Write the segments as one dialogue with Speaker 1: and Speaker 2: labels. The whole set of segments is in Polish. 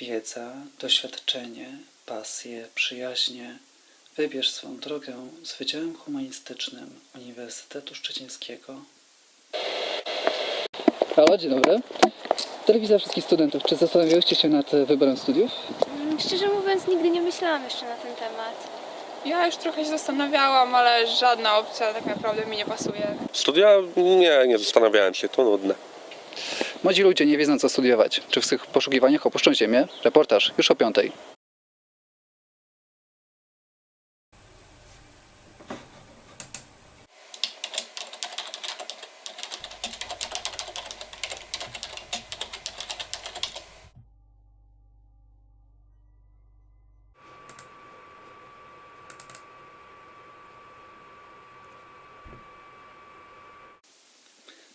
Speaker 1: Wiedza, doświadczenie, pasje, przyjaźnie. Wybierz swą drogę z Wydziałem Humanistycznym Uniwersytetu Szczecińskiego. Halo, dzień dobry. Telewizja wszystkich studentów. Czy zastanawiałyście się nad wyborem studiów?
Speaker 2: Mm, Szczerze mówiąc, nigdy nie myślałam jeszcze na ten temat.
Speaker 3: Ja już trochę się zastanawiałam, ale żadna opcja tak naprawdę mi nie pasuje.
Speaker 4: Studia? Nie, nie zastanawiałem się, to nudne.
Speaker 1: Młodzi ludzie nie wiedzą co studiować. Czy w swych poszukiwaniach opuszczą ziemię? Reportaż już o piątej.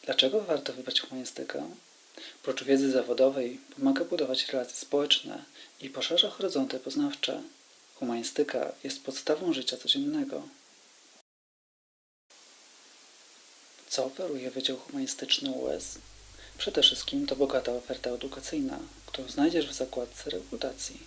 Speaker 1: Dlaczego warto wybrać humanistykę? Prócz wiedzy zawodowej pomaga budować relacje społeczne i poszerza horyzonty poznawcze. Humanistyka jest podstawą życia codziennego. Co oferuje Wydział Humanistyczny UES? Przede wszystkim to bogata oferta edukacyjna, którą znajdziesz w zakładce rekrutacji.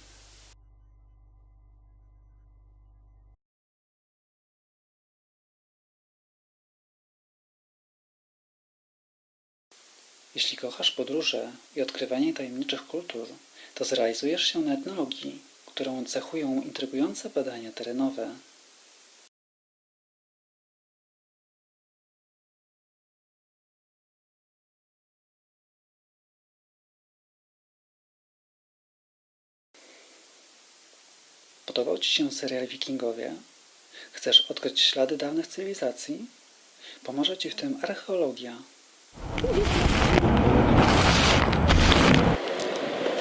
Speaker 1: Jeśli kochasz podróże i odkrywanie tajemniczych kultur, to zrealizujesz się na etnologii, którą cechują intrygujące badania terenowe. Podobał Ci się serial Wikingowie? Chcesz odkryć ślady dawnych cywilizacji? Pomoże Ci w tym archeologia.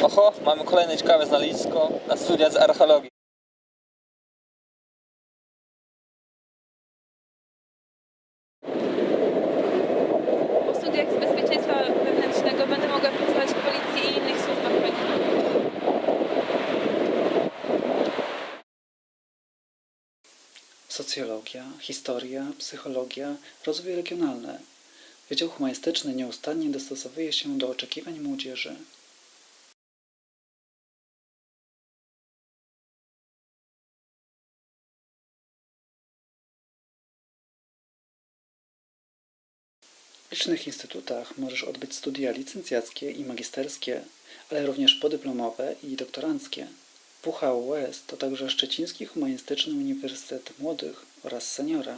Speaker 5: Oho, mamy kolejne ciekawe znalezisko na studia z archeologii.
Speaker 3: Po studiach z bezpieczeństwa wewnętrznego będę mogła pracować w policji i innych służbach państwowych.
Speaker 1: Socjologia, historia, psychologia, rozwój regionalny. Wydział Humanistyczny nieustannie dostosowuje się do oczekiwań młodzieży. Licznych instytutach możesz odbyć studia licencjackie i magisterskie, ale również podyplomowe i doktoranckie. WHUS to także Szczeciński Humanistyczny Uniwersytet Młodych oraz Seniora.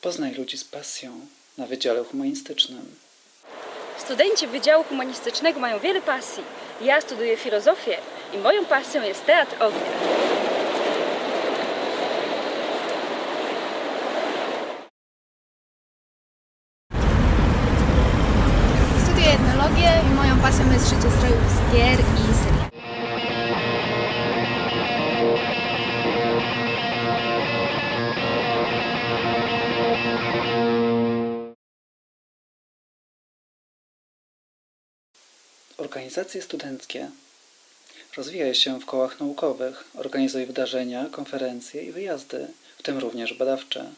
Speaker 1: Poznaj ludzi z pasją na Wydziale Humanistycznym.
Speaker 6: Studenci Wydziału Humanistycznego mają wiele pasji. Ja studiuję filozofię i moją pasją jest teatr ognia.
Speaker 7: Etnologię i moją pasją jest szycie strojów z gier i serii.
Speaker 1: Organizacje studenckie. Rozwijaj się w kołach naukowych, organizuj wydarzenia, konferencje i wyjazdy, w tym również badawcze.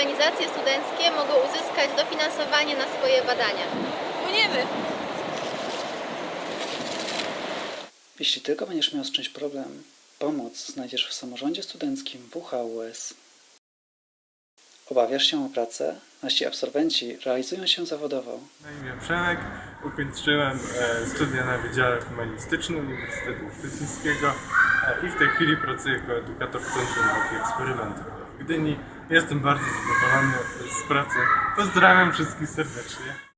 Speaker 8: Organizacje studenckie mogą uzyskać dofinansowanie na swoje badania.
Speaker 3: Płyniemy!
Speaker 1: Jeśli tylko będziesz miał z czymś problem, pomoc znajdziesz w samorządzie studenckim WHUS. Obawiasz się o pracę? Nasi absolwenci realizują się zawodowo.
Speaker 9: Na imię Przemek, ukończyłem e, studia na Wydziale Humanistycznym Uniwersytetu Szczecińskiego e, i w tej chwili pracuję jako edukator w Centrum Nauki i Eksperymentów w Gdyni. Jestem bardzo zadowolony z pracy. Pozdrawiam wszystkich serdecznie.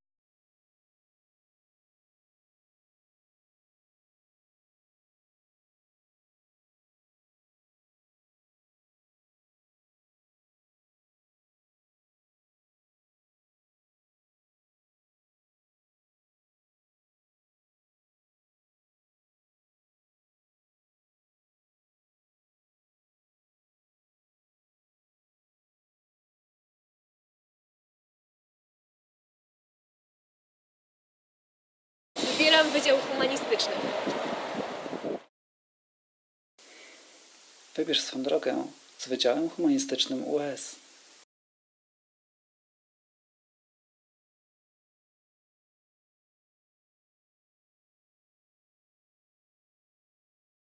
Speaker 3: Wydział Humanistyczny.
Speaker 1: Wybierz swą drogę z Wydziałem Humanistycznym UES.